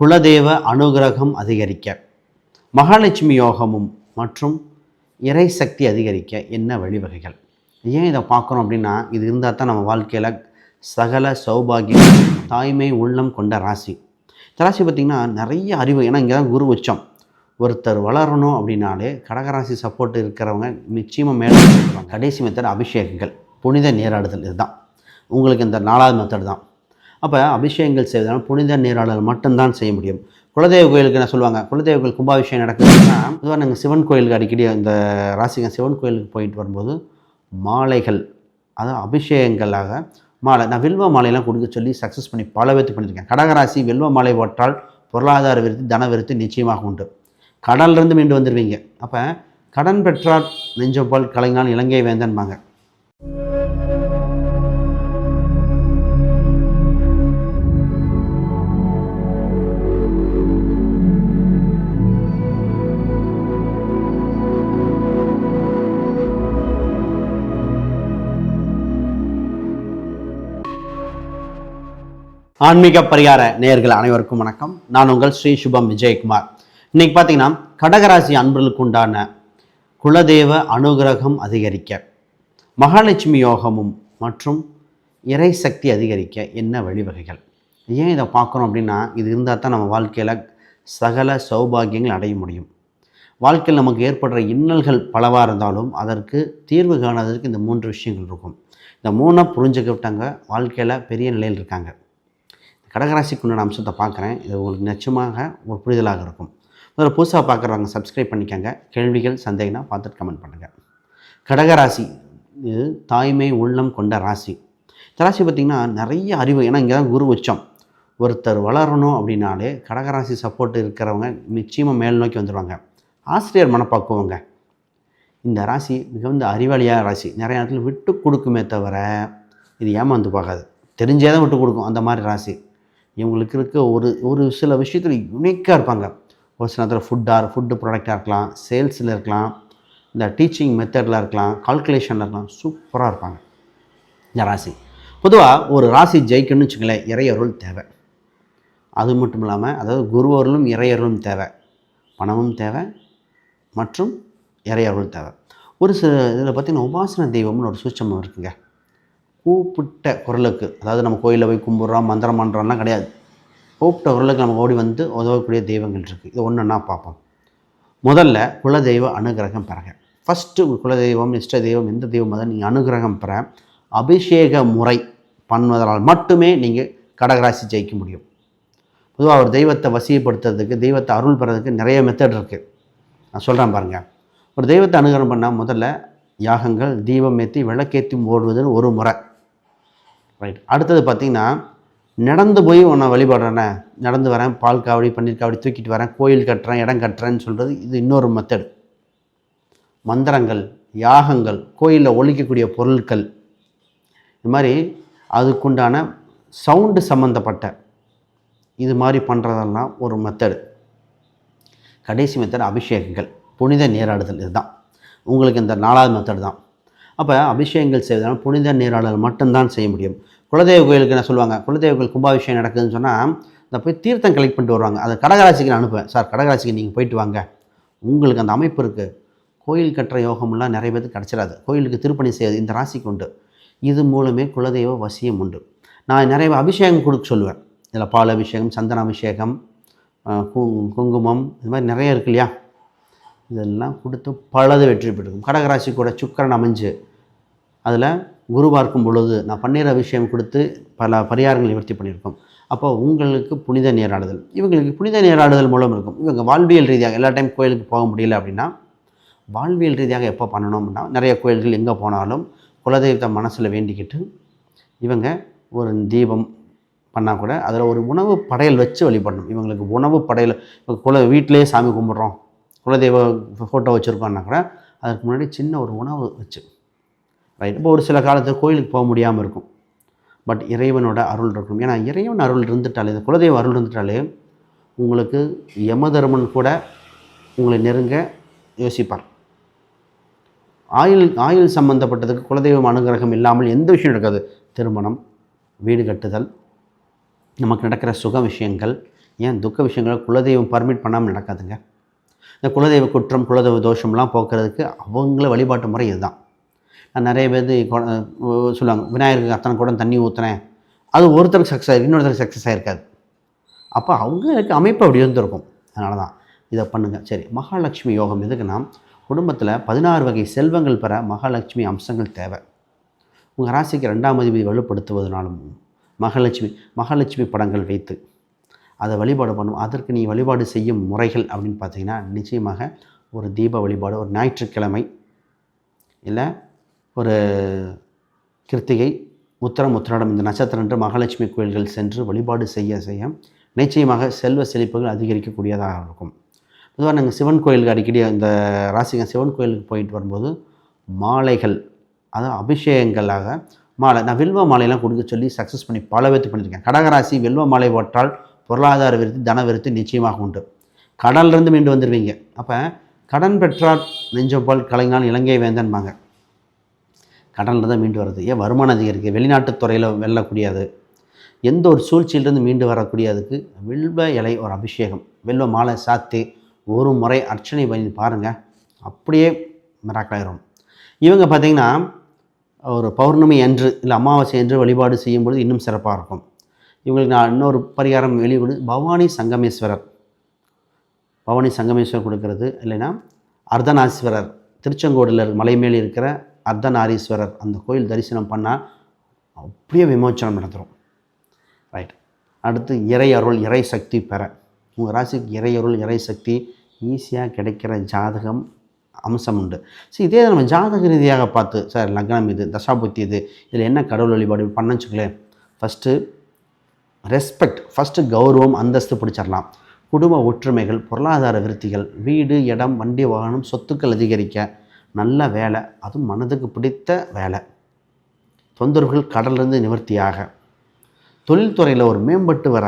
குலதெய்வ அனுகிரகம் அதிகரிக்க மகாலட்சுமி யோகமும் மற்றும் இறை சக்தி அதிகரிக்க என்ன வழிவகைகள்? ஏன் இதை பார்க்குறோம் அப்படின்னா இது இருந்தால் தான் நம்ம வாழ்க்கையில் சகல சௌபாகியம் தாய்மை உள்ளம் கொண்ட ராசி. இந்த ராசி பார்த்திங்கன்னா நிறைய அறிவு. ஏன்னா இங்கே தான் குரு உச்சம். ஒருத்தர் வளரணும் அப்படின்னாலே கடகராசி சப்போர்ட் இருக்கிறவங்க நிச்சயமாக மேலே கடைசி மெத்தட் அபிஷேகங்கள் புனித நீராடுதல் இதுதான். உங்களுக்கு இந்த நாலாவது மெத்தட் தான். அப்போ அபிஷேகங்கள் செய்வதனால் புனித நீராடல் மட்டும்தான் செய்ய முடியும். குலதெய்வ கோயிலுக்கு என்ன சொல்லுவாங்க? குலதெய்வ கோயில் கும்பாபிஷேகம் நடக்குதுன்னா பொதுவாக நாங்கள் சிவன் கோயிலுக்கு அடிக்கடி அந்த ராசிங்க சிவன் கோயிலுக்கு போயிட்டு வரும்போது மாலைகள் அதாவது அபிஷேகங்களாக மாலை நான் வில்வ மாலையெல்லாம் கொடுக்க சொல்லி சக்ஸஸ் பண்ணி பல பேர்த்து பண்ணியிருக்கேன். கடகராசி வில்வ மாலை போட்டால் பொருளாதார விருத்தி தன விருத்தி நிச்சயமாக உண்டு. கடல்லேருந்து மீண்டு வந்துடுவீங்க அப்போ கடன் பெற்றார் நெஞ்சம் போல் கலைஞால் இலங்கை வேந்தன்பாங்க. ஆன்மீக பரிகார நேயர்கள் அனைவருக்கும் வணக்கம். நான் உங்கள் ஸ்ரீ சுபம் விஜயகுமார். இன்னைக்கு பார்த்தீங்கன்னா கடகராசி அன்பர்களுக்கு உண்டான குலதெய்வ அனுகிரகம் அதிகரிக்க மகாலட்சுமி யோகமும் மற்றும் இறை சக்தி அதிகரிக்க என்ன வழிவகைகள்? ஏன் இதை பார்க்குறோம் அப்படின்னா இது இருந்தால் தான் நம்ம வாழ்க்கையில் சகல சௌபாகியங்கள் அடைய முடியும். வாழ்க்கையில் நமக்கு ஏற்படுற இன்னல்கள் பலவாக இருந்தாலும் அதற்கு தீர்வு காணாததற்கு இந்த மூன்று விஷயங்கள் இருக்கும். இந்த மூணை புரிஞ்சுக்கிட்டாங்க வாழ்க்கையில் பெரிய நிலையில் இருக்காங்க. கடகராசிக்குண்டான அம்சத்தை பார்க்குறேன். இது உங்களுக்கு நிச்சயமாக ஒரு புரிதலாக இருக்கும். முதல்ல புதுசாக பார்க்குறவங்க சப்ஸ்கிரைப் பண்ணிக்கோங்க. கேள்விகள் சந்தேகம்னா பார்த்துட்டு கமெண்ட் பண்ணுங்கள் கடகராசி இது தாய்மை உள்ளம் கொண்ட ராசி. இந்த ராசி பார்த்திங்கன்னா நிறைய அறிவு. ஏன்னா இங்கே தான் குரு உச்சம். ஒருத்தர் வளரணும் அப்படின்னாலே கடகராசி சப்போர்ட் இருக்கிறவங்க நிச்சயமாக மேல் நோக்கி வந்துடுவாங்க ஆசிரியர் மனப்பாக்குவாங்க. இந்த ராசி மிகுந்த அறிவாளியான ராசி. நிறைய நேரத்தில் விட்டு கொடுக்குமே தவிர இது ஏமாந்து பார்க்காது தெரிஞ்சே தான் விட்டு கொடுக்கும் அந்த மாதிரி ராசி. இவங்களுக்கு இருக்க ஒரு ஒரு சில விஷயத்தில் யுனிக்காக இருப்பாங்க. ஒரு சில நேரத்தில் ஃபுட்டாக ஃபுட்டு ப்ராடக்டாக இருக்கலாம் சேல்ஸில் இருக்கலாம் இந்த டீச்சிங் மெத்தடில் இருக்கலாம் கால்குலேஷனில் இருக்கலாம் சூப்பராக இருப்பாங்க. இந்த ராசி. பொதுவாக ஒரு ராசி ஜெயிக்கணும்னு வச்சுங்களேன் இறையருள் தேவை. அது மட்டும் இல்லாமல் அதாவது குருவருளும் இறையருளும் தேவை. பணமும் தேவை மற்றும் இறையருள் தேவை. ஒரு சில இதில் பார்த்திங்கன்னா உபாசன தெய்வம்னு ஒரு சூட்சமம் இருக்குங்க. கூப்பிட்ட குரலுக்கு அதாவது நம்ம கோயிலில் போய் கும்பிட்றோம் மந்திரம் பண்ணுறோம்லாம் கிடையாது. கூப்பிட்ட குரலுக்கு நம்ம ஓடி வந்து உதவக்கூடிய தெய்வங்கள் இருக்குது இது ஒன்றுன்னா பார்ப்போம். முதல்ல குலதெய்வ அனுகிரகம் பெறங்க ஃபஸ்ட்டு குலதெய்வம் இஷ்ட தெய்வம் எந்த தெய்வம் அதை நீங்கள் அனுகிரகம் பெற. அபிஷேக முறை பண்ணுவதனால் மட்டுமே நீங்கள் கடகராசி ஜெயிக்க முடியும். பொதுவாக ஒரு தெய்வத்தை வசியப்படுத்துறதுக்கு தெய்வத்தை அருள் பெறதுக்கு நிறைய மெத்தட் இருக்குது நான் சொல்கிறேன் பாருங்கள் ஒரு தெய்வத்தை அனுகிரகம் பண்ணால் முதல்ல யாகங்கள் தீபம் ஏற்றி விளக்கேற்றி ஓடுவதுன்னு ஒரு முறை. ரைட் அடுத்தது பார்த்திங்கன்னா நடந்து போய் உன்னை வழிபடுறேனே நடந்து வரேன் பால் காவடி பன்னீர் காவடி தூக்கிட்டு வரேன் கோயில் கட்டுறேன் இடம் கட்டுறேன்னு சொல்கிறது இது இன்னொரு மெத்தடு மந்திரங்கள் யாகங்கள் கோயிலில் ஒழிக்கக்கூடிய பொருட்கள். இது மாதிரி அதுக்குண்டான சவுண்டு சம்மந்தப்பட்ட இது மாதிரி பண்ணுறதெல்லாம் ஒரு மெத்தடு கடைசி மெத்தட் அபிஷேகங்கள். புனித நீராடுதல் இதுதான். உங்களுக்கு இந்த நாலாவது மெத்தடு தான். அப்போ அபிஷேகங்கள் செய்வதனால் புனித நீராடல் மட்டும்தான் செய்ய முடியும். குலதெய்வ கோயிலுக்கு என்ன சொல்லுவாங்க? குலதெய்வ கோயில் கும்பாபிஷேகம் நடக்குதுன்னு சொன்னால் இந்த போய் தீர்த்தம் கலெக்ட் பண்ணிட்டு வருவாங்க. அதை கடகராசிக்கு நான் அனுப்புவேன். சார் கடகராசிக்கு நீங்கள் போயிட்டு வாங்க. உங்களுக்கு அந்த அமைப்பு இருக்குது கோயில் கட்டுற யோகமெல்லாம் நிறைய பேருக்கு கிடச்சிடாது கோயிலுக்கு திருப்பணி செய்யாது இந்த ராசிக்கு உண்டு. இது மூலமே குலதெய்வ வசியம் உண்டு. நான் நிறைய அபிஷேகம் கொடுக்க சொல்லுவேன். இதில் பால் அபிஷேகம் சந்தன அபிஷேகம் கு- குங்குமம் இது மாதிரி நிறைய இருக்கு இல்லையா? இதெல்லாம் கொடுத்து பலது வெற்றி பெற்றிருக்கும் கடகராசி கூட சுக்கரன் அமைஞ்சு அதில் குரு பார்க்கும் பொழுது நான் பன்னீர் அபிஷேகம் கொடுத்து பல பரிகாரங்களை நிவர்த்தி பண்ணியிருக்கோம். அப்போ உங்களுக்கு புனித நீராடுதல். இவங்களுக்கு புனித நீராடுதல் மூலம் இருக்கும். இவங்க வாழ்வியல் ரீதியாக எல்லா டைம் கோயிலுக்கு போக முடியல அப்படின்னா வாழ்வியல் ரீதியாக எப்போ பண்ணணும் அப்படின்னா நிறைய கோயில்கள் எங்கே போனாலும் குலதெய்வத்தை மனசில் வேண்டிக்கிட்டு இவங்க ஒரு தீபம் பண்ணால் கூட அதில் ஒரு உணவு படையல் வச்சு வழிபடணும். இவங்களுக்கு உணவு படையல் இப்போ குல வீட்டிலேயே சாமி கும்பிட்றோம் குலதெய்வ ஃபோட்டோ வச்சுருக்கோன்னா கூட அதுக்கு முன்னாடி சின்ன ஒரு உணவு வச்சு ரைட் இப்போ ஒரு சில காலத்தில் கோயிலுக்கு போக முடியாமல் இருக்கும். பட் இறைவனோட அருள் இருக்கும். ஏன்னா இறைவன் அருள் இருந்துட்டாலே இந்த குலதெய்வ அருள் இருந்துட்டாலே உங்களுக்கு யமதர்மன் கூட உங்களை நெருங்க யோசிப்பார். ஆயுள் ஆயுள் சம்பந்தப்பட்டதுக்கு குலதெய்வம் அனுகிரகம் இல்லாமல் எந்த விஷயம் நடக்காது திருமணம் வீடு கட்டுதல் நமக்கு நடக்கிற சுக விஷயங்கள். ஏன்? துக்க விஷயங்களை குலதெய்வம் பர்மிட் பண்ணாமல் நடக்காதுங்க. இந்த குலதெய்வ குற்றம் குலதெய்வ தோஷம்லாம் போக்குறதுக்கு அவங்கள வழிபாட்டு முறை இதுதான். நிறைய பேர் சொல்லுவாங்க விநாயகருக்கு அத்தனை குடம் தண்ணி ஊற்றுனேன் அது ஒருத்தருக்கு சக்ஸஸ் ஆகி இன்னொருத்தருக்கு சக்ஸஸ் ஆகிருக்காது அப்போ அவங்களுக்கு அமைப்பு அப்படி இருந்திருக்கும். அதனால தான் இதை பண்ணுங்கள் சரி மகாலட்சுமி யோகம் எதுக்குன்னா குடும்பத்தில் பதினாறு வகை செல்வங்கள் பெற மகாலட்சுமி அம்சங்கள் தேவை. உங்கள் ராசிக்கு ரெண்டாம் அதிபதி வலுப்படுத்துவதனாலும் மகாலட்சுமி மகாலட்சுமி படங்கள் வைத்து அதை வழிபாடு பண்ணும். அதற்கு நீ வழிபாடு செய்யும் முறைகள் அப்படின்னு பார்த்தீங்கன்னா நிச்சயமாக ஒரு தீப வழிபாடு ஒரு ஞாயிற்றுக்கிழமை இல்லை ஒரு கிருத்திகை உத்தரம் உத்திராடம் இந்த நட்சத்திரன்று மகாலட்சுமி கோயில்கள் சென்று வழிபாடு செய்ய செய்ய நிச்சயமாக செல்வ செழிப்புகள் அதிகரிக்கக்கூடியதாக இருக்கும். பொதுவாக நாங்கள் சிவன் கோயிலுக்கு அடிக்கடி இந்த ராசிங்க சிவன் கோயிலுக்கு போயிட்டு வரும்போது மாலைகள் அதாவது அபிஷேகங்களாக மாலை நான் வில்வ மாலையெல்லாம் கொடுக்க சொல்லி சக்ஸஸ் பண்ணி பல பேர்த்து பண்ணியிருக்கேன். கடகராசி வில்வ மாலை போட்டால் பொருளாதார விருத்தி தன விருத்தி நிச்சயமாக உண்டு. கடல்லேருந்து மீண்டு வந்துடுவீங்க அப்போ கடன் பெற்றார் நெஞ்சம் போல் கலைஞான் இலங்கை வேந்தன்பாங்க. கடனில் தான் மீண்டு வருது ஏன்? வருமானம் அதிகரிக்கு. வெளிநாட்டு துறையில் வெல்லக்கூடியது எந்த ஒரு சூழ்ச்சியிலிருந்து மீண்டு வரக்கூடியதுக்கு வெல்வ இலை ஒரு அபிஷேகம். வெல்வ மாலை சாத்தி ஒரு முறை அர்ச்சனை பண்ணி பாருங்கள் அப்படியே மிராக்கலாயிரும். இவங்க பார்த்திங்கன்னா ஒரு பௌர்ணமி அன்று இல்லை அமாவாசை என்று வழிபாடு செய்யும்பொழுது இன்னும் சிறப்பாக இருக்கும். இவங்களுக்கு நான் இன்னொரு பரிகாரம் வெளியிடு பவானி சங்கமேஸ்வரர். பவானி சங்கமேஸ்வரர் கொடுக்கறது. இல்லைன்னா அர்த்தநாரீஸ்வரர் திருச்செங்கோடில் மலை மேல் இருக்கிற அர்த்தநாரீஸ்வரர் அந்த கோயில் தரிசனம் பண்ணால் அப்படியே விமோச்சனம் நடந்துடும் ரைட் அடுத்து இறை அருள் இறை சக்தி பெற. உங்கள் ராசிக்கு இறை அருள் இறை சக்தி ஈஸியாக கிடைக்கிற ஜாதகம் அம்சம் உண்டு. சரி இதே நம்ம ஜாதக ரீதியாக பார்த்து சார் லக்னம் இது தசாபுத்தி இது இதில் என்ன கடவுள் வழிபாடு பண்ண வச்சுக்கலேன் ஃபஸ்ட்டு ரெஸ்பெக்ட் ஃபஸ்ட்டு கௌரவம் அந்தஸ்து பிடிச்சிடலாம் குடும்ப ஒற்றுமைகள் பொருளாதார விருத்திகள் வீடு இடம் வண்டி வாகனம் சொத்துக்கள் அதிகரிக்க நல்ல வேலை அதுவும் மனதுக்கு பிடித்த வேலை. தொந்தரவுகள் கடலிருந்து நிவர்த்தியாக. தொழில்துறையில் ஒரு மேம்பட்டு வர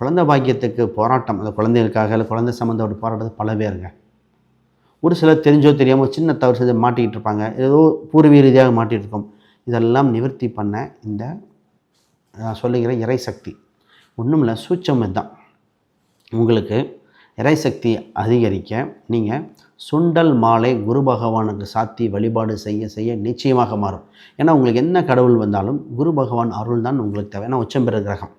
குழந்தை பாக்கியத்துக்கு போராட்டம் அந்த குழந்தைகளுக்காக இல்லை குழந்தை சம்மந்தப்பட்ட போராட்டத்துக்கு பல பேருங்க ஒரு சிலர் தெரிஞ்சோ தெரியாமல் சின்ன தவறு செய்து மாட்டிக்கிட்டு இருப்பாங்க. ஏதோ பூர்வீக ரீதியாக மாட்டிகிட்டு இருக்கோம். இதெல்லாம் நிவர்த்தி பண்ண இந்த நான் சொல்லுகிற இறைசக்தி ஒன்றும் இல்லை சூட்சம் தான் உங்களுக்கு இறைசக்தி அதிகரிக்க நீங்கள் சுண்டல் மாலை குரு பகவானுக்கு சாத்தி வழிபாடு செய்ய செய்ய நிச்சயமாக மாறும். ஏன்னா உங்களுக்கு என்ன கடவுள் வந்தாலும் குரு பகவான் அருள் தான் உங்களுக்கு தேவை. ஏன்னா உச்சம் கிரகம்.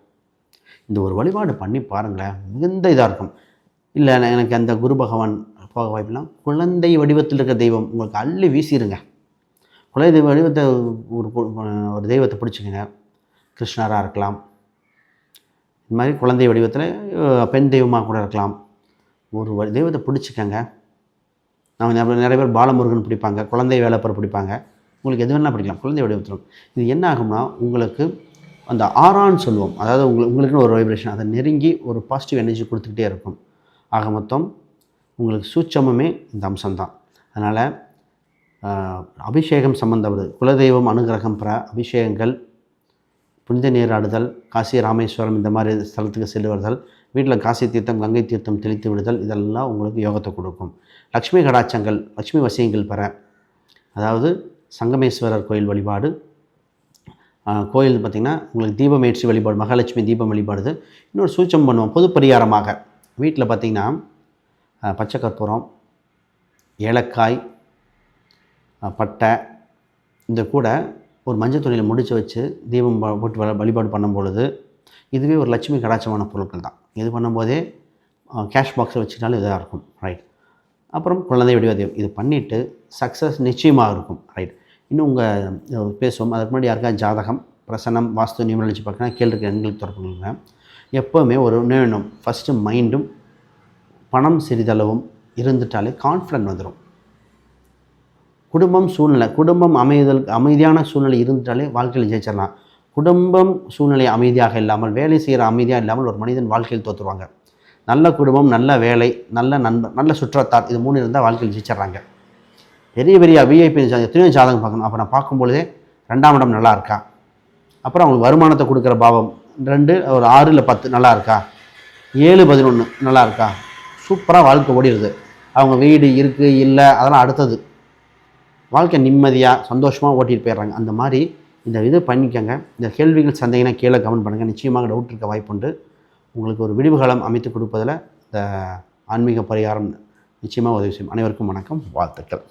இந்த ஒரு வழிபாடு பண்ணி பாருங்களேன் மிகுந்த இதாக இருக்கும். இல்லை எனக்கு அந்த குரு பகவான் போக வாய்ப்புலாம் குழந்தை வடிவத்தில் இருக்க தெய்வம் உங்களுக்கு அள்ளி வீசிடுங்க குழந்தை வடிவத்தை ஒரு ஒரு தெய்வத்தை பிடிச்சிக்கங்க. கிருஷ்ணராக இருக்கலாம். இது மாதிரி குழந்தை வடிவத்தில் பெண் தெய்வமாக கூட இருக்கலாம். ஒரு தெய்வத்தை பிடிச்சிக்கங்க. நம்ம நிறைய நிறைய பேர் பாலமுருகன் பிடிப்பாங்க குழந்தை வேலைப்பர் பிடிப்பாங்க. உங்களுக்கு எது வேணால் பிடிக்கலாம். குழந்தை வடிவத்திலும். இது என்ன ஆகும்னா உங்களுக்கு அந்த ஆறான்னு சொல்லுவோம். அதாவது உங்களுக்கு உங்களுக்குன்னு ஒரு வைப்ரேஷன் அதை நெருங்கி ஒரு பாசிட்டிவ் எனர்ஜி கொடுத்துக்கிட்டே இருக்கும். ஆக மொத்தம் உங்களுக்கு சூட்சமுமே இந்த அம்சம்தான். அதனால் அபிஷேகம் சம்பந்தப்பட்டது. குலதெய்வம் அனுகிரகம் பெற அபிஷேகங்கள் புனித நீராடுதல் காசி ராமேஸ்வரம் இந்த மாதிரி ஸ்தலத்துக்கு செல்லுவதல் வீட்டில் காசி தீர்த்தம் கங்கை தீர்த்தம் தெளித்து விடுதல் இதெல்லாம் உங்களுக்கு யோகத்தை கொடுக்கும். லக்ஷ்மி கடாச்சங்கள் லக்ஷ்மி வசியங்கள் பெற. அதாவது சங்கமேஸ்வரர் கோயில் வழிபாடு. கோயில் பார்த்திங்கன்னா உங்களுக்கு தீபமேற்றி வழிபாடு மகாலட்சுமி தீபம் வழிபாடுது. இன்னொரு சூச்சம் பண்ணுவோம் பொது பரிகாரமாக. வீட்டில் பார்த்திங்கன்னா ஆஹ், பச்சை கற்பூரம் ஏலக்காய் பட்டை இந்த கூட ஒரு மஞ்சள் துணியில் முடித்து வச்சு தீபம் போட்டு வ- வழிபாடு பண்ணும் பொழுது இதுவே ஒரு லட்சுமி கடாட்சமான பொருட்கள் தான். இது பண்ணும்போதே கேஷ் பாக்ஸை வச்சுட்டாலும் இதாக இருக்கும். ரைட் அப்புறம் குழந்தை வடிவதேவம் இது பண்ணிவிட்டு சக்ஸஸ் நிச்சயமாக இருக்கும். ரைட் இன்னும் உங்கள் பேசுவோம். அதுக்கு முன்னாடி யாருக்கா ஜாதகம் பிரசனம் வாஸ்து நியூமரலிச்சு பார்க்கணும் கேள்விக்கு எண்களுக்கு தொடர்புங்க எப்போவுமே ஒரு வேணும் ஃபஸ்ட்டு மைண்டும் பணம் சிறிதளவும் இருந்துட்டாலே கான்ஃபிடன்ட் வந்துடும் குடும்பம் சூழ்நிலை குடும்பம் அமைதல் அமைதியான சூழ்நிலை இருந்துட்டாலே வாழ்க்கையில் ஜெயிச்சிடலாம். குடும்பம் சூழ்நிலை அமைதியாக இல்லாமல் வேலை செய்கிற அமைதியாக இல்லாமல் ஒரு மனிதன் வாழ்க்கையில் தோற்றுருவாங்க நல்ல குடும்பம் நல்ல வேலை நல்ல நண்பர் நல்ல சுற்றத்தார் இது மூணு இருந்தால் வாழ்க்கையில் ஜெயிச்சிடுறாங்க. பெரிய பெரிய விஐபி எத்தனையோ ஜாதகம் பார்க்கணும். அப்போ நான் பார்க்கும்பொழுதே ரெண்டாம் இடம் நல்லா இருக்கா? அப்புறம் அவங்களுக்கு வருமானத்தை கொடுக்குற பாவம் ரெண்டு ஒரு ஆறு இல்லை பத்து நல்லா இருக்கா? ஏழு பதினொன்று நல்லா இருக்கா? சூப்பராக வாழ்க்கை ஓடிடுது. அவங்க வீடு இருக்குது இல்லை அதெல்லாம் அடுத்தது. வாழ்க்கை நிம்மதியாக சந்தோஷமாக ஓட்டிட்டு போயிடுறாங்க. அந்த மாதிரி இந்த இது பண்ணிக்கோங்க. இந்த கேள்விகள் சந்தேகம்னா கீழே கமெண்ட் பண்ணுங்கள் நிச்சயமாக டவுட் இருக்க வாய்ப்புண்டு உங்களுக்கு ஒரு விடிவுகாலம் அமைத்து கொடுப்பதில் இந்த ஆன்மீக பரிகாரம் நிச்சயமாக உதவி செய்யும். அனைவருக்கும் வணக்கம். வாழ்த்துக்கள்.